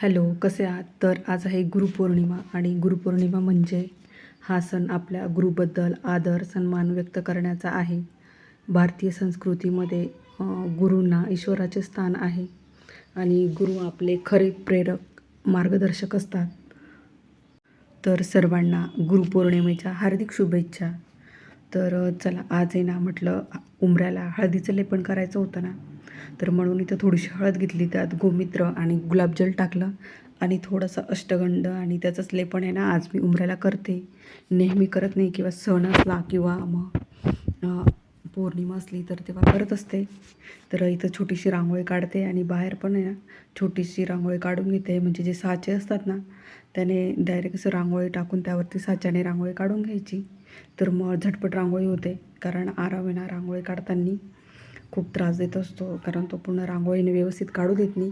Hello कसे आहात? तर आज आहे गुरुपौर्णिमा आणि गुरुपौर्णिमा म्हणजे हा सण आपल्या गुरुबद्दल आदर सन्मान व्यक्त करण्याचा आहे. भारतीय संस्कृतीमध्ये गुरूंना ईश्वराचे स्थान आहे आणि गुरु आपले खरे प्रेरक मार्गदर्शक असतात. तर सर्वांना गुरुपौर्णिमेच्या हार्दिक शुभेच्छा. तर चला आज आहे ना म्हटलं उंबऱ्याला हळदीचं लेपन करायचं होतं ना? तर म्हणून इथं थोडीशी हळद घेतली त्यात गोमित्र आणि गुलाबजल टाकलं आणि थोडंसं अष्टगंड आणि त्याचंच लेपण आहे ना आज मी उंबऱ्याला करते. नेहमी करत नाही किंवा सण असला किंवा मग पौर्णिमा असली तर तेव्हा करत असते. तर इथं छोटीशी रांगोळी काढते आणि बाहेर पण आहे ना छोटीशी रांगोळी काढून घेते. म्हणजे जे साचे असतात ना त्याने डायरेक्ट असं रांगोळी टाकून त्यावरती साच्याने रांगोळी काढून घ्यायची. तर मग झटपट रांगोळी होते. कारण आरामेना रांगोळी काढताना खूप त्रास देत असतो. कारण तो पूर्ण रांगोळीने व्यवस्थित काढू देत नाही.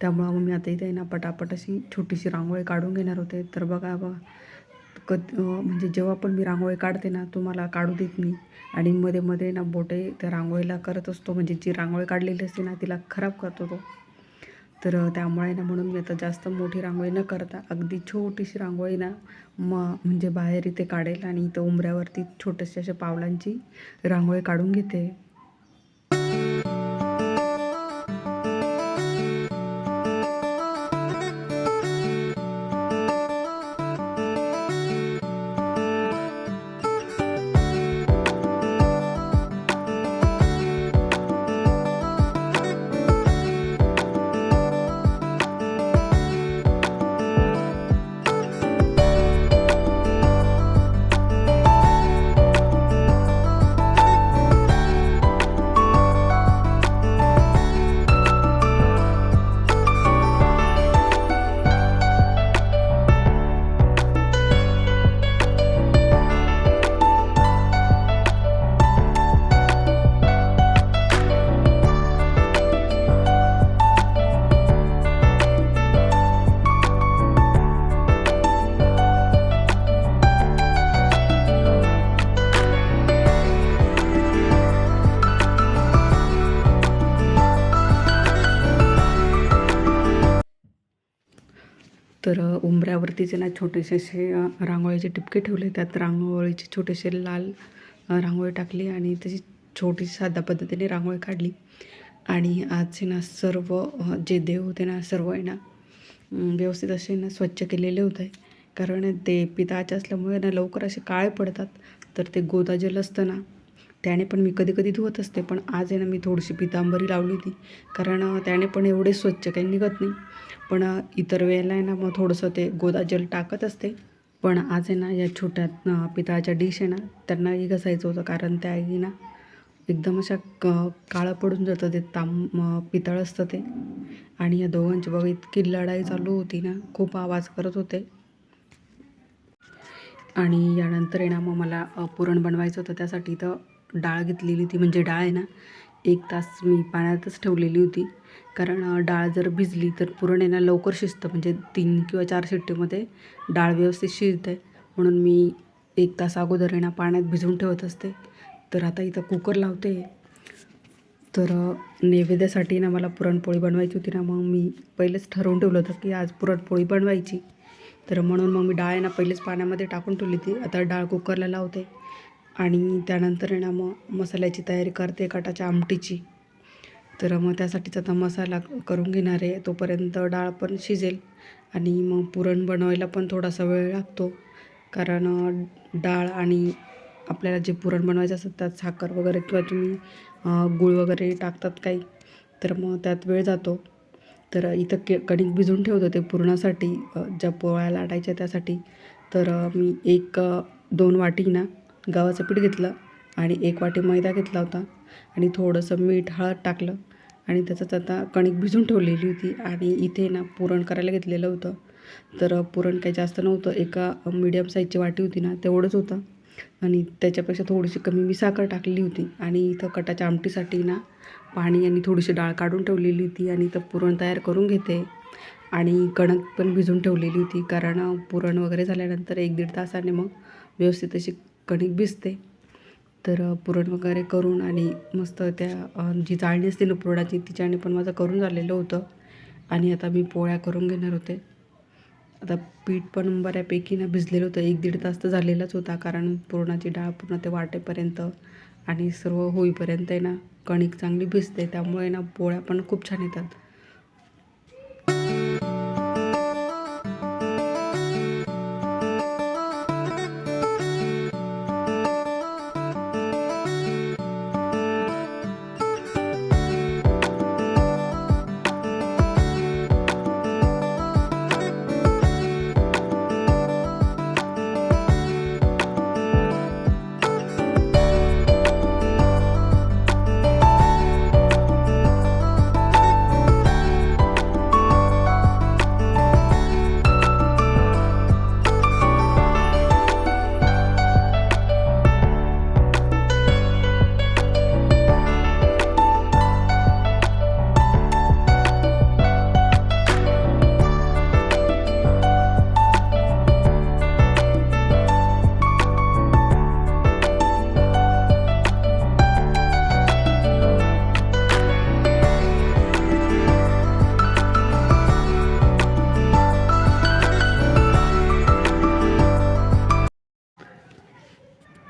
त्यामुळं मग मी आता इथे ना पटापट अशी छोटीशी रांगोळी काढून घेणार होते. तर बघा बघा. क म्हणजे जेव्हा पण मी रांगोळी काढते ना तो मला काढू देत नाही. आणि मध्ये मध्ये ना बोटे त्या रांगोळीला करत असतो. म्हणजे जी रांगोळी काढलेली असते ना तिला खराब करतो तो. तर त्यामुळे ना म्हणून मी आता जास्त मोठी रांगोळी न करता अगदी छोटीशी रांगोळी ना म म्हणजे बाहेर इथे काढेल. आणि इथं उंबऱ्यावरती छोट्याशा अशा पावलांची रांगोळी काढून घेते. तर उंबऱ्यावरतीचे ना छोटेसे असे रांगोळीचे टिपके ठेवले त्यात रांगोळीचे छोटेसे लाल रांगोळी टाकली आणि त्याची छोटी साध्या पद्धतीने रांगोळी काढली. आणि आजचे ना सर्व जे देव होते ना सर्व आहे ना व्यवस्थित असे ना स्वच्छ केलेले होते. कारण ते पिताचे असल्यामुळे ना लवकर असे काळे पडतात. तर ते गोदाजल असतं ना त्याने पण मी कधी कधी धुवत असते पण आज आहे ना मी थोडीशी पितांबरी लावली होती. कारण त्याने पण एवढे स्वच्छ काही निघत नाही. पण इतर वेळेला आहे ना मग थोडंसं ते गोदा जल टाकत असते. पण आज आहे ना या छोट्या पितळाच्या डिश आहे ना त्यांनाही घसायचं होतं. कारण त्याही ना एकदम अशा क काळं पडून जातं ते ताम पितळ असतं ते. आणि या दोघांची बघा इतकी लढाई चालू होती ना खूप आवाज करत होते. आणि यानंतर आहे ना मग मला पुरण बनवायचं होतं. त्यासाठी तर डाळ घेतलेली होती. म्हणजे डाळ आहे ना एक तास मी पाण्यातच ठेवलेली होती. कारण डाळ जर भिजली तर पुरण आहे ना लवकर शिजतं. म्हणजे तीन किंवा चार शिट्टीमध्ये डाळ व्यवस्थित शिजते म्हणून मी एक तास अगोदर आहे ना पाण्यात भिजवून ठेवत असते. तर आता इथं कुकर लावते. तर नैवेद्यासाठी ना मला पुरणपोळी बनवायची होती ना मग मी पहिलेच ठरवून ठेवलं होतं की आज पुरणपोळी बनवायची. तर म्हणून मग मी डाळ आहे ना पहिलेच पाण्यामध्ये टाकून ठेवली होती. आता डाळ कुकरला लावते. आणि त्यानंतर आहे ना मग मसाल्याची तयारी करते कटाच्या आमटीची. तर मग त्यासाठीच आता मसाला करून घेणार आहे. तोपर्यंत डाळ पण शिजेल आणि मग पुरण बनवायला पण थोडासा वेळ लागतो. कारण डाळ आणि आपल्याला जे पुरण बनवायचं असतं त्यात साखर वगैरे किंवा तुम्ही गूळ वगैरे टाकतात काही तर मग त्यात वेळ जातो. तर इथं के कणिक भिजून ठेवत होते पुरणासाठी ज्या पोळ्या लाटायच्या त्यासाठी. तर मी एक दोन वाटी ना गव्हाचं पीठ घेतलं आणि एक वाटी मैदा घेतला होता. आणि थोडंसं मीठ हळद टाकलं आणि त्याच्यात आता कणिक भिजून ठेवलेली होती आणि इथे ना पुरण करायला घेतलेलं होतं. तर पुरण काही जास्त नव्हतं. एका मीडियम साईजची वाटी होती ना तेवढंच होतं. आणि त्याच्यापेक्षा थोडीशी कमी मी साखर टाकलेली होती. आणि इथं कटाच्या आमटीसाठी ना पाणी आणि थोडीशी डाळ काढून ठेवलेली होती आणि इथं पुरण तयार करून घेते. आणि कणक पण भिजून ठेवलेली होती. कारण पुरण वगैरे झाल्यानंतर एक दीड तासाने मग व्यवस्थित अशी कणिक भिजते. तर पुरण वगैरे करून आणि मस्त त्या जी चाळणी असते ना पुरणाची तिच्याने पण माझं करून झालेलं होतं. आणि आता मी पोळ्या करून घेणार होते. आता पीठ पण बऱ्यापैकी ना भिजलेलं होतं. एक दीड तास तर झालेलाच होता. कारण पुरणाची डाळ पूर्ण ते वाटेपर्यंत आणि सर्व होईपर्यंत आहे ना कणिक चांगली भिजते. त्यामुळे ना पोळ्या पण खूप छान येतात.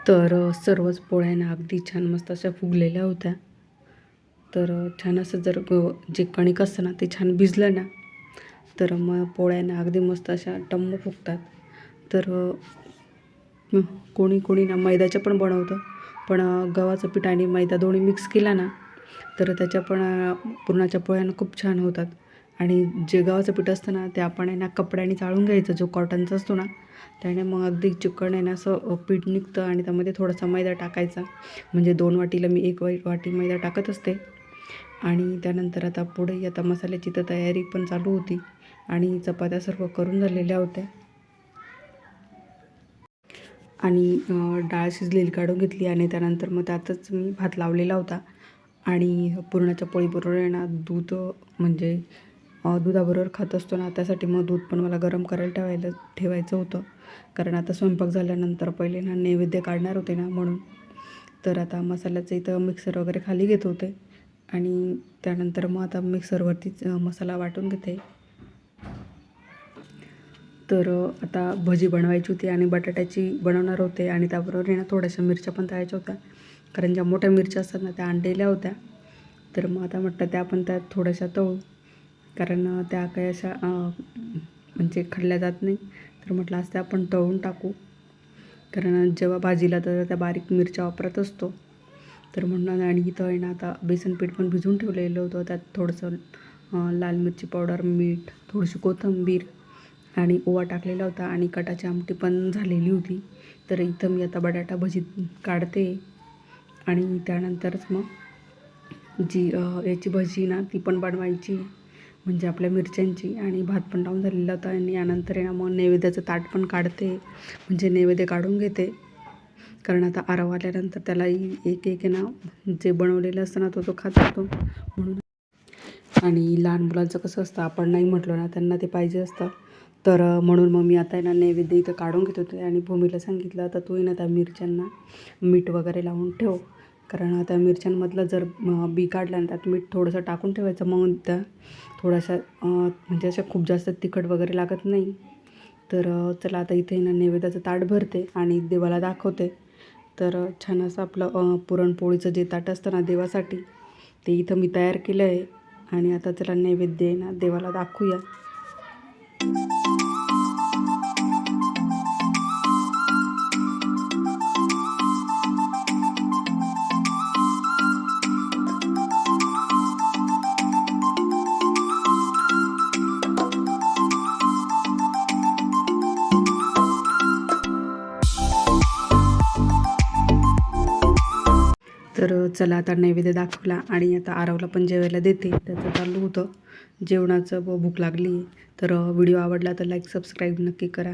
तर सर्वच पोळ्या ना अगदी छान मस्त अशा फुगलेल्या होत्या. तर छान असं जर ग जे कणिक असतं ना ते छान भिजलं ना तर मग पोळ्यांना अगदी मस्त अशा टम्म फुगतात. तर कोणी कोणी ना मैद्याच्या पण बनवतं पण गव्हाचं पीठ आणि मैदा दोन्ही मिक्स केला ना तर त्याच्या पण पुरणाच्या पोळ्यांना खूप छान होतात. आणि जे गव्हाचं पीठ असतं ना ते आपण आहे ना कपड्याने चाळून घ्यायचं. जो कॉटनचा असतो ना त्याने मग अगदी चिकन आहे ना असं पीठ निघतं आणि त्यामध्ये थोडासा मैदा टाकायचा. म्हणजे दोन वाटीला मी एक वाईट वाटी मैदा टाकत असते. आणि त्यानंतर आता पुढे आता मसाल्याची तर तयारी पण चालू होती. आणि चपात्या सर्व करून झालेल्या होत्या. आणि डाळ शिजलेली काढून घेतली आणि त्यानंतर मग त्यातच मी भात लावलेला होता. आणि पुरणाच्या पोळीबरोबर आहे ना दूध म्हणजे दुधाबरोबर खात असतो ना त्यासाठी मग दूध पण मला गरम करायला ठेवायला ठेवायचं होतं. कारण आता स्वयंपाक झाल्यानंतर पहिले ना नैवेद्य काढणार होते ना म्हणून. तर आता मसाल्याचं इथं मिक्सर वगैरे खाली घेत होते. आणि त्यानंतर मग आता मिक्सरवरतीच मसाला वाटून घेते. तर आता भजी बनवायची होती आणि बटाट्याची बनवणार होते. आणि त्याबरोबर आहे ना थोड्याशा मिरच्या पण तळायच्या होत्या. कारण ज्या मोठ्या मिरच्या असतात ना त्या आणलेल्या होत्या. तर मग आता म्हटलं त्या पण त्यात थोड्याशा तळू. कारण त्या काही अशा म्हणजे खाल्ल्या जात नाही तर म्हटलं आज त्या आपण तळून टाकू. कारण जेव्हा भाजीला तर त्या बारीक मिरच्या वापरत असतो. तर म्हणून आणि इथं आहे ना आता बेसन पीठ पण भिजून ठेवलेलं होतं. त्यात थोडंसं लाल मिरची पावडर मीठ थोडीशी कोथिंबीर आणि ओवा टाकलेला होता. आणि कटाची आमटी पण झालेली होती. तर इथं मी आता बटाटा भजी काढते. आणि त्यानंतरच मग जी याची भजी ना ती पण बनवायची. म्हणजे आपल्या मिरच्यांची आणि भात पण लावून झालेला होता आणि यानंतर आहे ना मग नैवेद्याचं ताट पण काढते म्हणजे नैवेद्य काढून घेते. कारण आता आराव आल्यानंतर त्यालाही एक एक आहे ना जे बनवलेलं असतं ना तो तो खात असतो. म्हणून आणि लहान मुलांचं कसं असतं आपण नाही म्हटलं ना त्यांना ते पाहिजे असतं. तर म्हणून मग मी आता आहे ना नैवेद्य इथं काढून घेत होते. आणि भूमीला सांगितलं आता तू ना त्या मिरच्यांना मीठ वगैरे लावून ठेव. कारण त्या मिरच्यांमधलं जर बी काढलं आणि त्यात मीठ थोडंसं टाकून ठेवायचं मग त्या थोडासा म्हणजे अशा खूप जास्त तिखट वगैरे लागत नाही. तर चला आता इथे ना नैवेद्याचं ताट भरते आणि देवाला दाखवते. तर छान असं आपलं पुरणपोळीचं जे ताट असतं ना देवासाठी ते इथं मी तयार केलं आहे आणि आता चला नैवेद्य आहे ना देवाला दाखवूया. तर चला आता नैवेद्य दाखवला आणि आता आरवला पण जेवायला देते. त्याचं चालू होतं. जेवणाचं व भूक लागली. तर व्हिडिओ आवडला तर लाईक सबस्क्राईब नक्की करा.